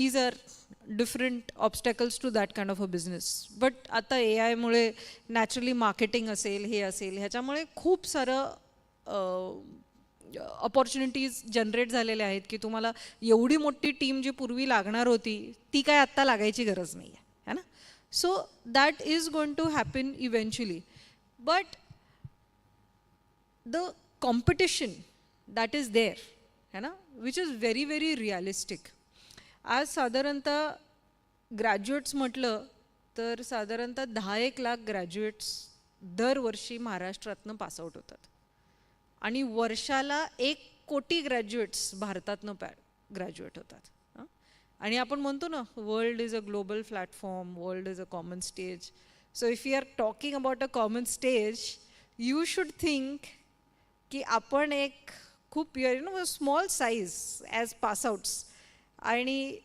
these are different obstacles to that kind of a business but आता ए आयमुळे naturally marketing असेल हे असेल ह्याच्यामुळे खूप सारं ऑपॉर्च्युनिटीज जनरेट झालेल्या आहेत की तुम्हाला एवढी मोठी टीम जी पूर्वी लागणार होती ती काय आत्ता लागायची गरज नाही आहे है ना? So that is going to happen eventually but the competition that is there है ना? Which is very very realistic आज साधारणतः ग्रॅज्युएट्स म्हटलं तर साधारणतः दहा एक लाख ग्रॅज्युएट्स दरवर्षी महाराष्ट्रातनं पासआउट होतात. आणि वर्षाला एक कोटी ग्रॅज्युएट्स भारतातनं पॅ ग्रॅज्युएट होतात. आणि आपण म्हणतो ना world is a global platform world is a common stage so if you are talking about a common stage you should think की आपण एक खूप you know small size as passouts आणि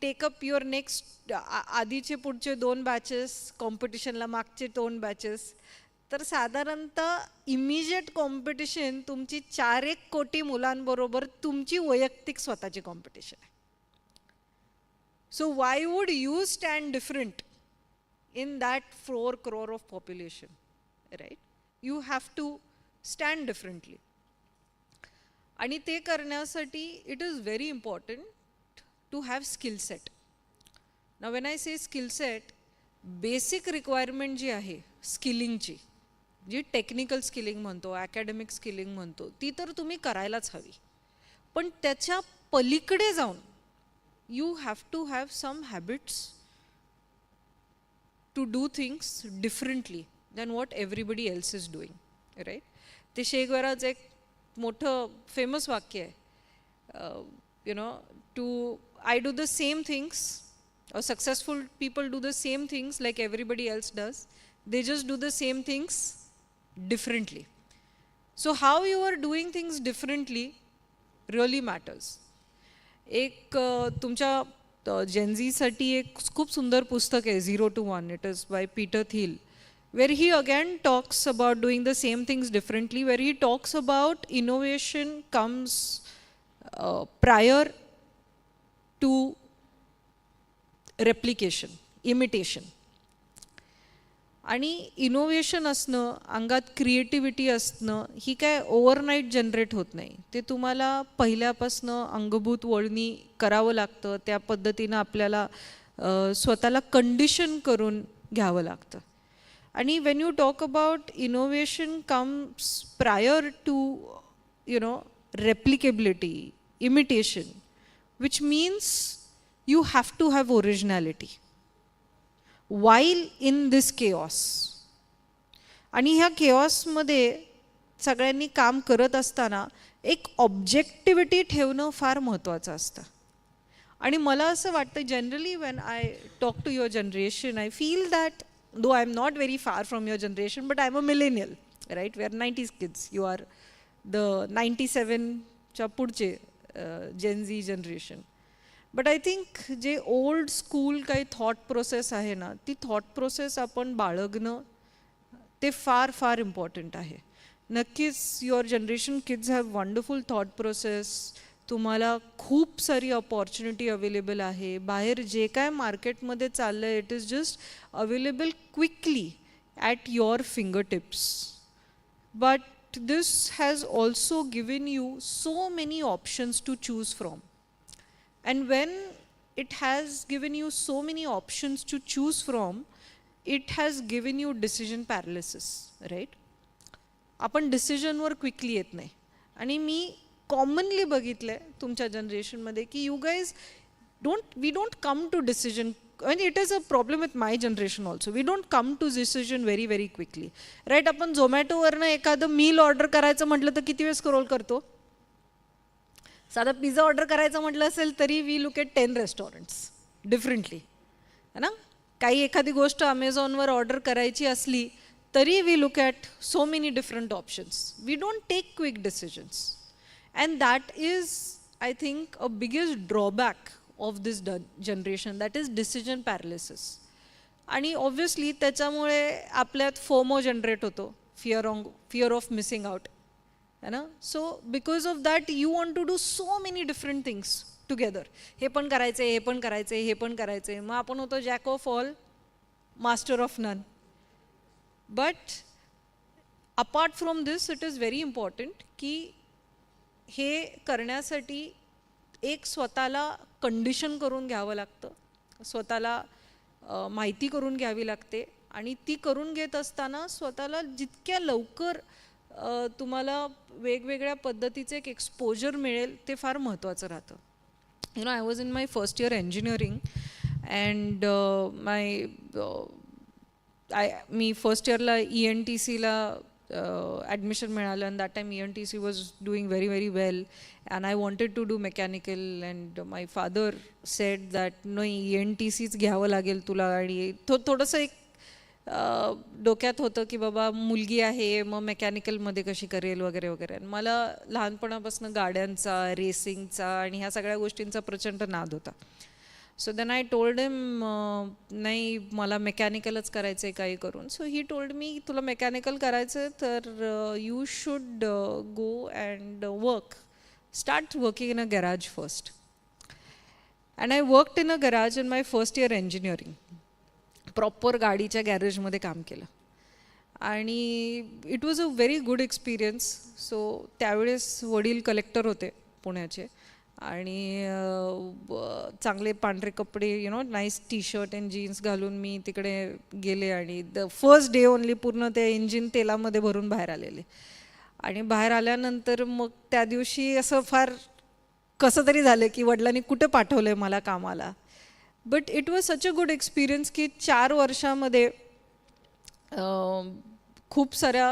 टेकअप युअर नेक्स्ट आधीचे पुढचे दोन batches कॉम्पिटिशनला मागचे दोन बॅचेस तर साधारणतः इमिजिएट कॉम्पिटिशन तुमची चार एक कोटी मुलांबरोबर तुमची वैयक्तिक स्वतःची कॉम्पिटिशन आहे. So why would you stand different in that four crore of population right you have to stand differently आणि ते करण्यासाठी it is very important to have skill set ना when I say skill set basic requirement जी आहे स्किलिंगची जी technical skilling म्हणतो academic skilling म्हणतो ती तर तुम्ही करायलाच हवी. पण त्याच्या पलीकडे जाऊन you have to have some habits to do things differently than what everybody else is doing right ते शेगवराचं एक मोठं फेमस वाक्य आहे. You know to I do the same things successful people do the same things like everybody else does they just do the same things differently so how you are doing things differently really matters एक अ, तुमच्या जेनझीसाठी एक खूप सुंदर पुस्तक आहे zero to one it is by Peter Thiel where he again talks about doing the same things differently where he talks about innovation comes prior to replication imitation आणि innovation असणं अंगात क्रिएटिव्हिटी असणं ही काय ओव्हरनाईट जनरेट होत नाही. ते तुम्हाला पहिल्यापासनं अंगभूत वळणी करावं लागतं त्या पद्धतीनं आपल्याला स्वतःला कंडिशन करून घ्यावं लागतं. आणि when you talk about innovation comes prior to you know replicability imitation which means you have to have originality while in this chaos आणि ह्या केऑसमध्ये सगळ्यांनी काम करत असताना एक ऑब्जेक्टिव्हिटी ठेवणं फार महत्त्वाचं असतं. आणि मला असं वाटतं generally when I talk to your generation I feel that though I am not very far from your generation but I am a millennial right we are nineties kids you are the ninety सेवनच्या पुढचे Gen Z generation but I think जे old school काही thought process आहे ना ती thought process आपण बाळगणं ते फार फार इम्पॉर्टंट आहे. नक्कीच your generation kids have wonderful thought process तुम्हाला खूप सारी अपॉर्च्युनिटी अवेलेबल आहे. बाहेर जे काय मार्केटमध्ये चाललं आहे it is just available quickly at your fingertips but This has also given you so many options to choose from And when it has given you so many options to choose from, it has given you decision paralysis, right? आपण डिसिजनवर quickly येत नाही आणि मी commonly बघितलं आहे तुमच्या जनरेशनमध्ये की you guys don't we don't come to decision म्हणजे it is a problem with my generation also we don't come to decision very very quickly right आपण झोमॅटोवरनं एखादं मील ऑर्डर करायचं म्हटलं तर किती वेळ स्क्रोल करतो? साधा पिझ्झा ऑर्डर करायचं म्हटलं असेल तरी we look at ten restaurants differently है ना? काही एखादी गोष्ट अमेझॉनवर ऑर्डर करायची असली तरी we look at so many different options we don't take quick decisions and that is I think a biggest drawback of this the generation that is decision paralysis आणि obviously त्याच्यामुळे आपल्यात फोमो जनरेट होतो. Fear on fear of missing out है ना? So because of that you want to do so many different things together हे पण करायचे हे पण करायचे हे पण करायचे मग आपण होतो jack of all master of none but apart from this it is very important की हे करण्यासाठी एक स्वतःला कंडिशन करून घ्यावं लागतं. स्वतःला माहिती करून घ्यावी लागते आणि ती करून घेत असताना स्वतःला जितक्या लवकर तुम्हाला वेगवेगळ्या पद्धतीचे एक एक्सपोजर मिळेल ते फार महत्त्वाचं राहतं. You know I was in my first year engineering and my I me first इयरला ई एन टी सीला Uh, ॲडमिशन मिळालं and that time E N T C was doing very very well and I wanted to do mechanical and my father said that no E N T सीच घ्यावं लागेल तुला. आणि थो थोडंसं एक uh, डोक्यात होतं की बाबा मुलगी आहे मग मेकॅनिकलमध्ये कशी करेल वगैरे वगैरे. आणि मला लहानपणापासून गाड्यांचा रेसिंगचा आणि ह्या सगळ्या गोष्टींचा प्रचंड नाद होता. So then I told him नाही मला मेकॅनिकलच करायचं आहे काही करून. सो ही टोल्ड मी तुला मेकॅनिकल करायचं आहे तर you should go and work start working in a garage first and I worked in a garage in my first year engineering proper गाडीच्या गॅरेजमध्ये काम केलं. आणि it was a very good experience so त्यावेळेस वडील कलेक्टर होते पुण्याचे. आणि चांगले पांढरे कपडे you know nice T shirt and jeans घालून मी तिकडे गेले आणि द फर्स्ट डे ओनली पूर्ण ते इंजिन तेलामध्ये भरून बाहेर आलेले. आणि बाहेर आल्यानंतर मग त्या दिवशी असं फार कसं तरी झालं की वडिलांनी कुठे पाठवलं आहे मला कामाला. But it was such a good experience की चार वर्षामध्ये खूप साऱ्या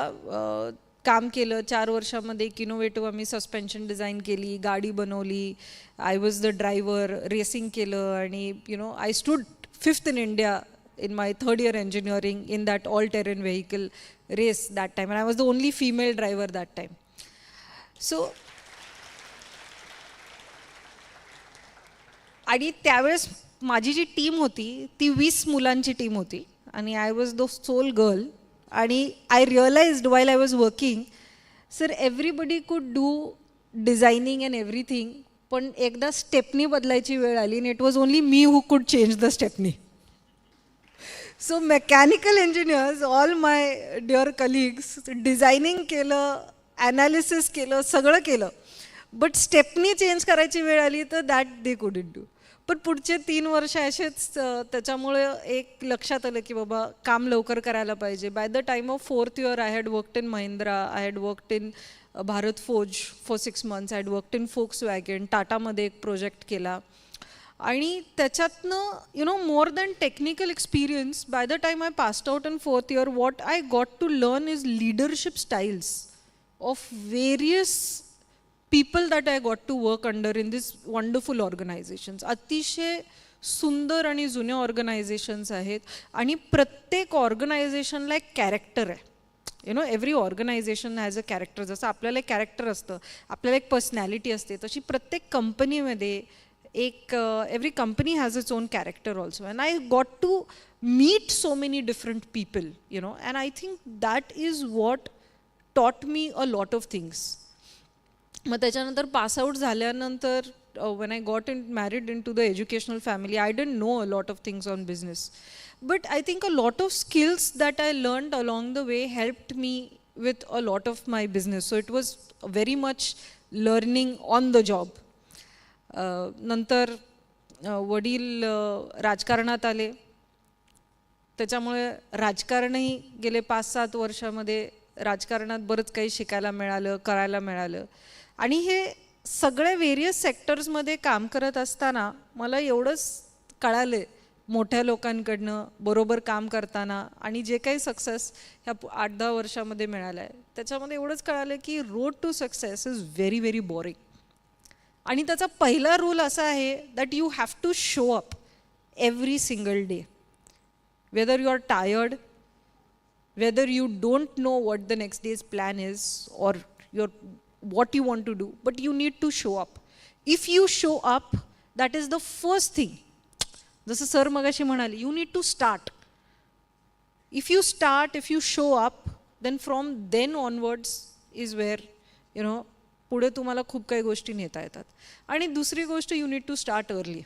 काम केलं चार वर्षामध्ये एक इनोव्हेटिव्ह आम्ही सस्पेन्शन डिझाईन केली गाडी बनवली. I was the driver racing केलं आणि you know I stood fifth in India in my third year engineering in that all terrain vehicle race that time and I was the only female driver that time so आणि त्यावेळेस माझी जी team होती ती वीस मुलांची team होती आणि I was the sole girl आणि I realised while I was working sir everybody could do designing and everything पण एकदा स्टेपनी बदलायची वेळ आली आणि it was only me who could change the stepney so mechanical engineers all my dear colleagues designing केलं analysis केलं सगळं केलं. बट स्टेपनी चेंज करायची वेळ आली तर that they could it do पण पुढचे तीन वर्ष असेच त्याच्यामुळे एक लक्षात आलं की बाबा काम लवकर करायला पाहिजे. By the time of fourth year I had worked in Mahindra I had worked in Bharat Forge for six months I had worked in Volkswagen टाटामध्ये एक प्रोजेक्ट केला. आणि त्याच्यातनं you know more than technical experience by the time I passed out in fourth year what I got to learn is leadership styles of various people that I got to work under in this wonderful organisations अतिशय सुंदर आणि जुन्या organisations आहेत आणि प्रत्येक ऑर्गनायझेशनला एक character आहे you know every organisation has a character जसं आपल्याला एक कॅरेक्टर असतं आपल्याला एक पर्सनॅलिटी असते तशी प्रत्येक कंपनीमध्ये एक every company has its own character also and I got to meet so many different people you know and I think that is what taught me a lot of things मग त्याच्यानंतर pass out झाल्यानंतर one I got in married in to the educational family I don't know a lot of things on business but I think a lot of skills that I learn along the way helped me with a lot of my business so it was very much learning on the job नंतर वडील राजकारणात आले. त्याच्यामुळे राजकारणही गेले पाच सात वर्षामध्ये राजकारणात बरंच काही शिकायला मिळालं करायला मिळालं. आणि हे सगळे वेरियस सेक्टर्समध्ये काम करत असताना मला एवढंच कळालं मोठ्या लोकांकडनं बरोबर काम करताना आणि जे काही सक्सेस ह्या आठ दहा वर्षामध्ये मिळालं आहे. त्याच्यामध्ये एवढंच कळालं की road to success is very very boring आणि त्याचा पहिला रूल असा आहे that you have to show up every single day whether you are tired whether you don't know what the next day's plan is or your what you want to do, but you need to show up. If you show up, that is the first thing. जसं sir मगाशी म्हणाले you need to start if you start if you show up then from then onwards is where you know पुढे तुम्हाला खूप काही गोष्टी नेता येतात आणि दुसरी गोष्ट you need to start early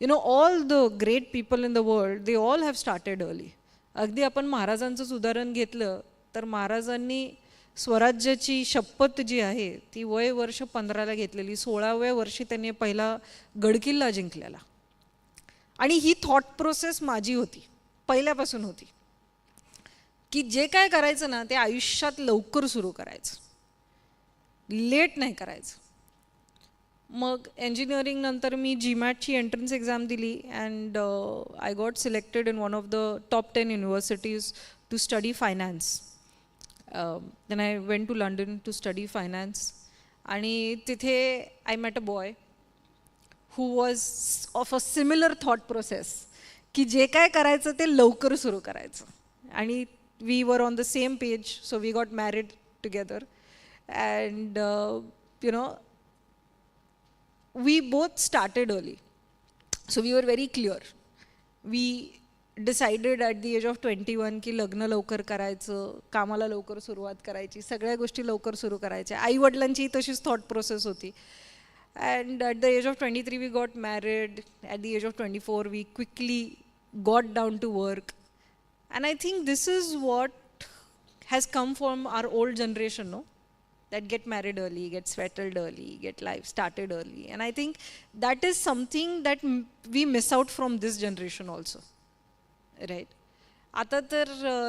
you know all the great people in the world they all have started early अगदी आपण महाराजांचंच उदाहरण घेतलं तर महाराजांनी स्वराज्याची शपथ जी आहे ती वय वर्ष पंधराला घेतलेली सोळाव्या वर्षी त्यांनी पहिला गडकिल्ला जिंकलेला. आणि ही थॉट प्रोसेस माझी होती पहिल्यापासून होती. की जे काय करायचं ना ते आयुष्यात लवकर सुरू करायचं. लेट नाही करायचं. मग इंजिनिअरिंग नंतर मी जीमॅटची एंट्रन्स एक्झाम दिली and I got selected in one of the top ten universities to study finance then I went to London to study finance आणि तिथे I met a boy who was of a similar thought process की जे काय करायचं ते लवकर सुरू करायचं. आणि we were on the same page so we got married together and you know we both started early so we were very clear we decided at the age of twenty one की लग्न लवकर करायचं कामाला लवकर सुरुवात करायची सगळ्या गोष्टी लवकर सुरू करायच्या. आईवडिलांची तशीच थॉट प्रोसेस होती. And at the age of twenty three we got married at the age of twenty four we quickly got down to work and I think this is what has come from our old generation no that get married early get settled early get life started early and I think that is something that we miss out from this generation also right आता तर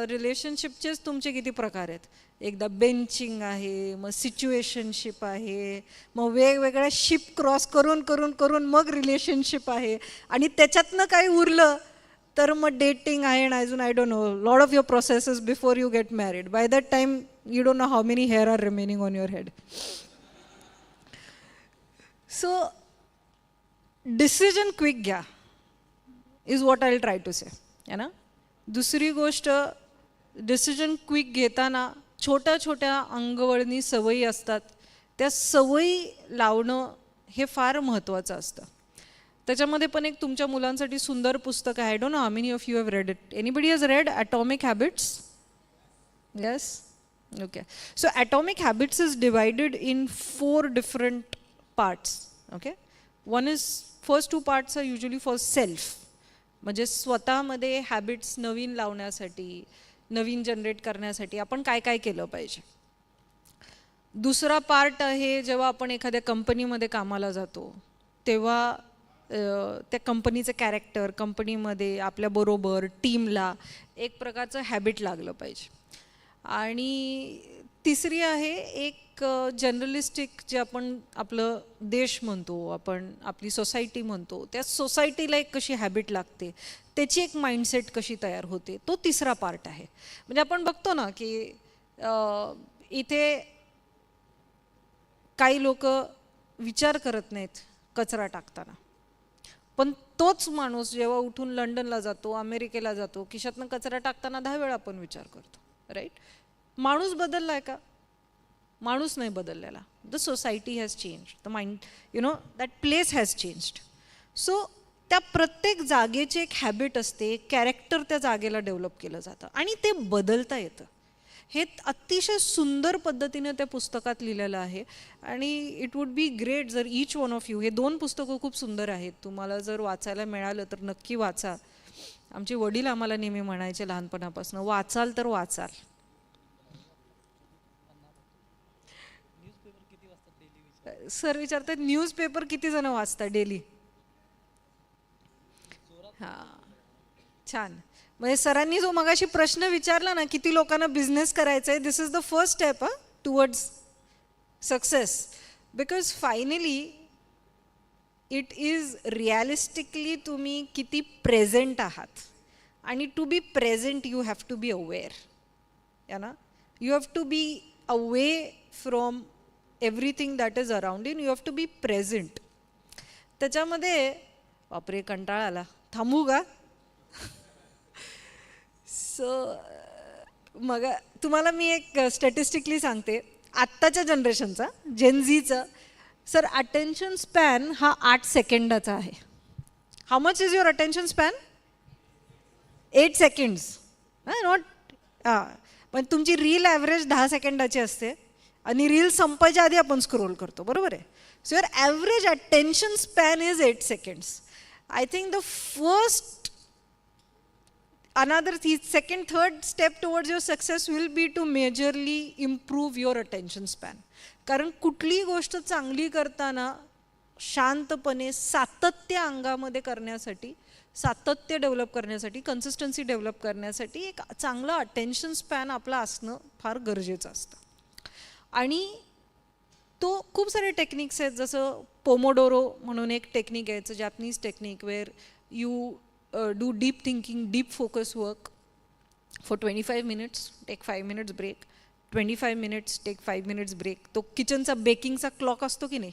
रिलेशनशिपचेच तुमचे किती प्रकार आहेत? एकदा benching आहे मग situationship आहे मग वेगवेगळ्या शिप क्रॉस करून करून करून मग रिलेशनशिप आहे. आणि त्याच्यातनं काही उरलं तर मग डेटिंग आहे आणि अजून I don't know lot of your processes before you get married by that time you don't know how many hair are remaining on your head so decision quick घ्या is what I try to say है ना? दुसरी गोष्ट decision quick घेताना छोट्या छोट्या अंगवळणी सवयी असतात. त्या सवयी लावणं हे फार महत्त्वाचं असतं. त्याच्यामध्ये पण एक तुमच्या मुलांसाठी सुंदर पुस्तक आहे. I don't know how many of you have read it anybody has read atomic habits yes okay so atomic habits is divided in four different parts okay one is first two parts are usually for self म्हणजे स्वतःमध्ये habits नवीन लावण्यासाठी नवीन generate करण्यासाठी आपण काय काय केलं पाहिजे? दुसरा पार्ट आहे जेव्हा आपण एखाद्या कंपनीमध्ये कामाला जातो तेव्हा त्या कंपनीचं कॅरेक्टर कंपनीमध्ये आपल्याबरोबर टीमला एक प्रकारचं हॅबिट लागलं पाहिजे. आणि तिसरी आहे एक जर्नलिस्टिक जे आपण आपलं देश म्हणतो आपण आपली सोसायटी म्हणतो त्या सोसायटीला एक कशी हॅबिट लागते त्याची एक माइंडसेट कशी तयार होते तो तिसरा पार्ट आहे. म्हणजे आपण बघतो ना की इथे काही लोक विचार करत नाहीत कचरा टाकताना. पण तोच माणूस जेव्हा उठून लंडनला जातो अमेरिकेला जातो खिशातनं कचरा टाकताना दहा वेळा आपण विचार करतो राईट माणूस बदलला आहे का? माणूस नाही बदललेला. The society has change the mind you know that place has changed so त्या प्रत्येक जागेची एक हॅबिट असते कॅरेक्टर त्या जागेला डेव्हलप केलं जातं आणि ते बदलता येतं. हे अतिशय सुंदर पद्धतीने त्या पुस्तकात लिहिलेलं आहे आणि इट वुड बी ग्रेट जर इच वन ऑफ यू हे दोन पुस्तकं खूप सुंदर आहेत. तुम्हाला जर वाचायला मिळालं तर नक्की वाचा. आमचे वडील आम्हाला नेहमी म्हणायचे लहानपणापासून वाचाल तर वाचाल. सर विचारतात न्यूजपेपर किती जण वाचतात डेली हां. छान. म्हणजे सरांनी जो मगाशी प्रश्न विचारला ना किती लोकांना बिझनेस करायचा आहे this is the first step a towards success because finally it is realistically तुम्ही किती प्रेझेंट आहात. आणि to be present you have to be aware या ना? You have to be away from everything that is around in you have to be present त्याच्यामध्ये बापरे कंटाळा आला. थांबू का? सो मग तुम्हाला मी एक स्टॅटिस्टिकली सांगते. आत्ताच्या जनरेशनचा जेनझीचं सर अटेन्शन स्पॅन हा आठ सेकंडाचा आहे. How much is your attention span eight seconds not हां. पण तुमची रील ॲव्हरेज दहा सेकंडाची असते. आणि रील संपायच्या आधी आपण स्क्रोल करतो बरोबर आहे? So your average attention span is eight seconds I think the first another th- second third step towards your success will be to majorly improve your attention span कारण कुठलीही गोष्ट चांगली करताना शांतपणे सातत्य अंगामध्ये करण्यासाठी सातत्य डेव्हलप करण्यासाठी कन्सिस्टन्सी डेव्हलप करण्यासाठी एक चांगलं अटेन्शन स्पॅन आपला असणं फार गरजेचं असतं. आणि तो खूप सारे टेक्निक्स आहेत. जसं पोमोडोरो म्हणून एक टेक्निक आहे. Japanese technique where you do deep thinking deep focus work for twenty five minutes take five minutes break twenty five minutes take five minutes break तो किचनचा बेकिंगचा क्लॉक असतो की नाही?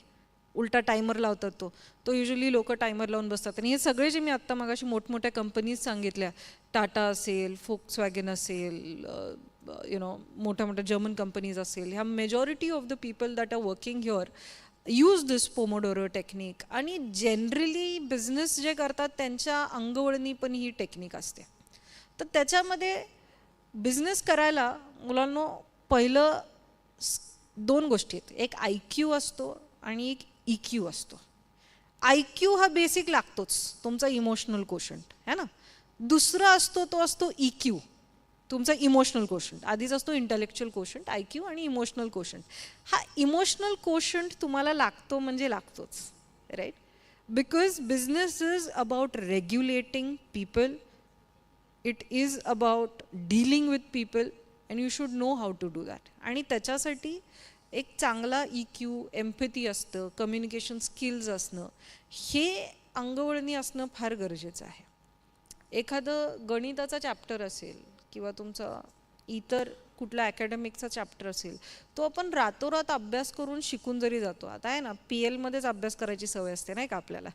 उलटा टायमर लावतात तो. तो युजली लोक टायमर लावून बसतात. आणि हे सगळे जे मी आत्ता मगाशी मोठमोठ्या कंपनीज सांगितल्या टाटा असेल फोक्स वॅगन असेल यु नो मोठ्या मोठ्या जर्मन कंपनीज असेल ह्या majority of the people that are working here use this pomodoro technique आणि जनरली बिझनेस जे करतात त्यांच्या अंगवळणी पण ही टेक्निक असते. तर त्याच्यामध्ये बिझनेस करायला मुलांना पहिलं दोन गोष्टी आहेत. एक आय क्यू असतो आणि एक ई क्यू असतो. आय क्यू हा बेसिक लागतोच. तुमचा इमोशनल कोशंट है ना? दुसरा असतो तो असतो ई क्यू तुमचा इमोशनल कोशंट आधीच असतो इंटेलेक्च्युअल कोशंट आय क्यू आणि इमोशनल कोशंट हा इमोशनल कोशंट तुम्हाला लागतो म्हणजे लागतोच. Right because business is about regulating people it is about dealing with people and you should know how to do that आणि त्याच्यासाठी एक चांगला ई क्यू एम्पथी असतं कम्युनिकेशन स्किल्स असणं हे अंगवळणी असणं फार गरजेचं आहे. एखादं गणिताचा चॅप्टर असेल किंवा तुमचा इतर कुठला अकॅडमिकचा चॅप्टर असेल तो आपण रातोरात अभ्यास करून शिकून जरी जातो आता आहे ना पी एलमध्येच अभ्यास करायची सवय असते नाही का आपल्याला?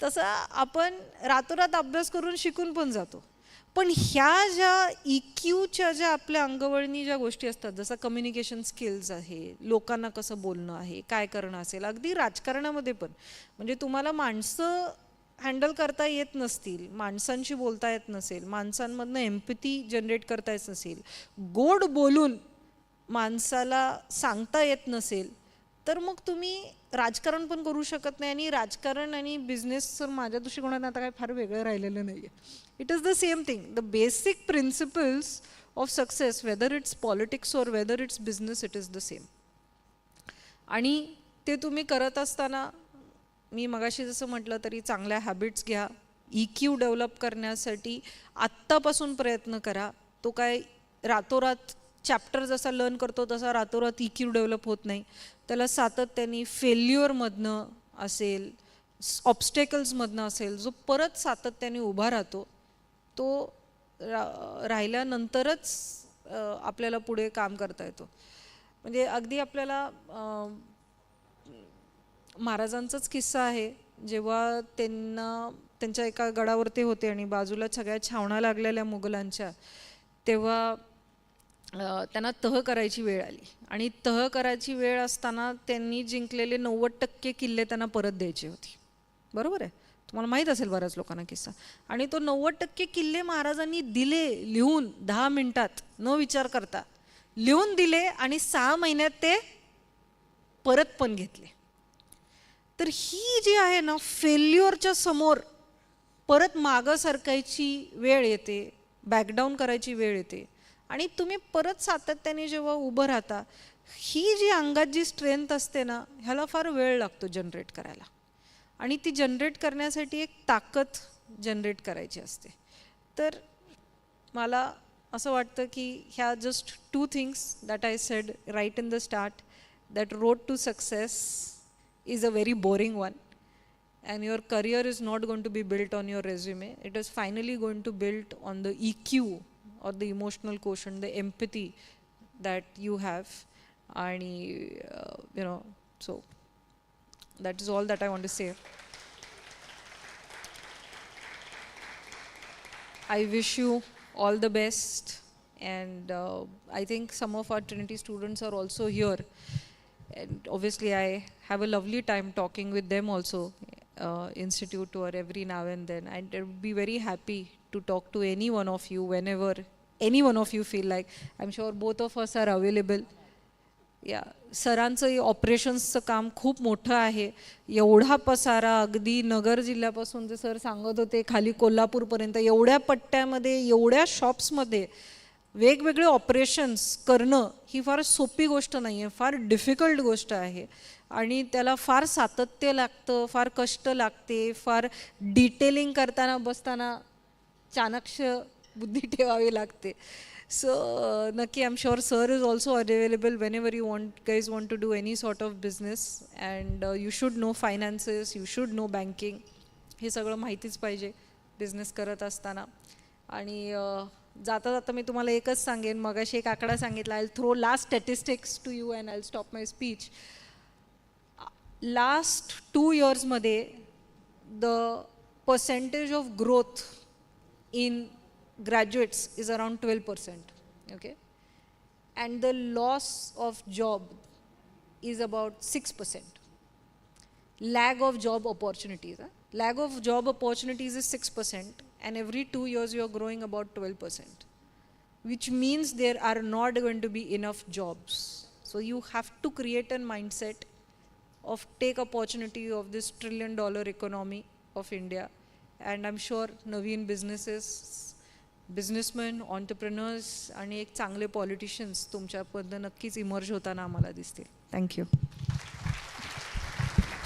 तसं आपण रातोरात अभ्यास करून शिकून पण जातो. पण ह्या ज्या ई क्यूच्या ज्या आपल्या अंगवळणी ज्या गोष्टी असतात जसं कम्युनिकेशन स्किल्स आहे लोकांना कसं बोलणं आहे काय करणं असेल अगदी राजकारणामध्ये पण. म्हणजे तुम्हाला माणसं हँडल करता येत नसतील माणसांशी बोलता येत नसेल माणसांमधनं एम्पथी जनरेट करता येत नसेल गोड बोलून माणसाला सांगता येत नसेल तर मग तुम्ही राजकारण पण करू शकत नाही आणि राजकारण आणि बिझनेस तर माझ्या दृष्टिकोनात आता काय फार वेगळं राहिलेलं नाही आहे it is the same thing the basic principles of success whether it's politics or whether it's business it is the same आणि ते तुम्ही करत असताना मी मगाशी जसं म्हटलं तरी चांगल्या हॅबिट्स घ्या. ई क्यू डेव्हलप करण्यासाठी आत्तापासून प्रयत्न करा. तो काय रातोरात चॅप्टर जसा लर्न करतो तसा रातोरात ई क्यू डेव्हलप होत नाही. त्याला सातत्याने फेल्युअरमधनं असेल ऑब्स्टेकल्समधनं असेल जो परत सातत्याने उभा राहतो तो रा राहिल्यानंतरच आपल्याला पुढे काम करता येतो. म्हणजे अगदी आपल्याला महाराजांचाच किस्सा आहे जेव्हा त्यांना त्यांच्या एका गडावरती होते आणि बाजूला सगळ्या छावणा लागलेल्या मुघलांच्या तेव्हा त्यांना तह करायची वेळ आली. आणि तह करायची वेळ असताना त्यांनी जिंकलेले नव्वद टक्के किल्ले त्यांना परत द्यायचे होते. बरोबर आहे? तुम्हाला माहीत असेल बऱ्याच लोकांना किस्सा. आणि तो नव्वद टक्के किल्ले महाराजांनी दिले लिहून दहा मिनिटात न विचार करता लिहून दिले आणि सहा महिन्यात ते परत पण घेतले. तर ही जी आहे ना फेल्युअरच्या समोर परत मागं सरकायची वेळ येते बॅकडाऊन करायची वेळ येते आणि तुम्ही परत सातत्याने जेव्हा उभं राहता ही जी अंगात जी स्ट्रेंथ असते ना ह्याला फार वेळ लागतो जनरेट करायला. आणि ती जनरेट करण्यासाठी एक ताकद जनरेट करायची असते. तर मला असं वाटतं की ह्या just two things that I said right in the start that road to success is a very boring one and your career is not going to be built on your resume. It is finally going to build on the eq or the emotional quotient the empathy that you have and uh, you know so that is all that i want to say. I wish you all the best and uh, i think some of our trinity students are also here. And obviously i have a lovely time talking with them also uh, institute tour every now and then and i would be very happy to talk to any one of you whenever any one of you feel like I am sure both of us are available या सरांचं ऑपरेशन्सचं काम खूप मोठं आहे. एवढा पसारा अगदी नगर जिल्ह्यापासून जे सर सांगत होते खाली कोल्हापूरपर्यंत एवढ्या पट्ट्यामध्ये एवढ्या शॉप्समध्ये वेगवेगळे ऑपरेशन्स करणं ही फार सोपी गोष्ट नाही आहे फार डिफिकल्ट गोष्ट आहे. आणि त्याला फार सातत्य लागतं फार कष्ट लागते फार डिटेलिंग करताना बसताना चाणक्ष बुद्धी ठेवावी लागते. सो uh, नक्की I am sure sir is also available whenever you want guys want to do any sort of business and you should know finances you should know banking हे सगळं माहितीच पाहिजे बिझनेस करत असताना. आणि uh, जाता जाता मी तुम्हाला एकच सांगेन मगाशी एक आकडा सांगितला I throw last statistics to you and I stop my speech last two इयर्समध्ये the percentage of growth in graduates is around 12%. Okay? And the loss of job is about 6%. Lag of job opportunities. Huh? Lag of job opportunities is 6% and every two years you are growing about 12%. Which means there are not going to be enough jobs. So you have to create a mindset of take opportunity of this trillion dollar economy of India. And I'm sure Naveen businesses businessman entrepreneurs आणि एक चांगले politicians तुमच्याबद्दल नक्कीच emerge होताना आम्हाला दिसतील. Thank you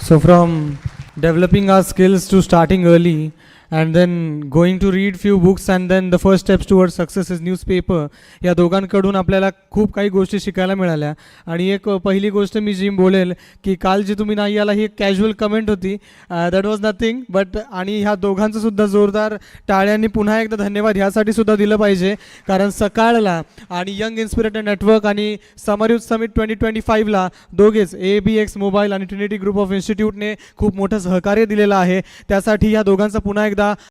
so from developing our skills to starting early and then going to read few books and then the first steps toward success is newspaper या दोघांकडून आपल्याला खूप काही गोष्टी शिकायला मिळाल्या. आणि एक पहिली गोष्ट मी जी बोलेल की काल जी तुम्ही नाही आला ही एक कॅज्युअल कमेंट होती. दॅट वॉज नथिंग बट आणि ह्या दोघांचं सुद्धा जोरदार टाळ्यांनी पुन्हा एकदा धन्यवाद ह्यासाठी सुद्धा दिलं पाहिजे. कारण सकाळला आणि यंग इन्स्पिरेटर नेटवर्क आणि summer youth summit twenty twenty फाईव्हला दोघेच ए बी एक्स मोबाईल आणि ट्रिनिटी ग्रुप ऑफ इन्स्टिट्यूटने खूप मोठं सहकार्य दिलेलं आहे. त्यासाठी ह्या दोघांचा पुन्हा एकदा ചെയ്ത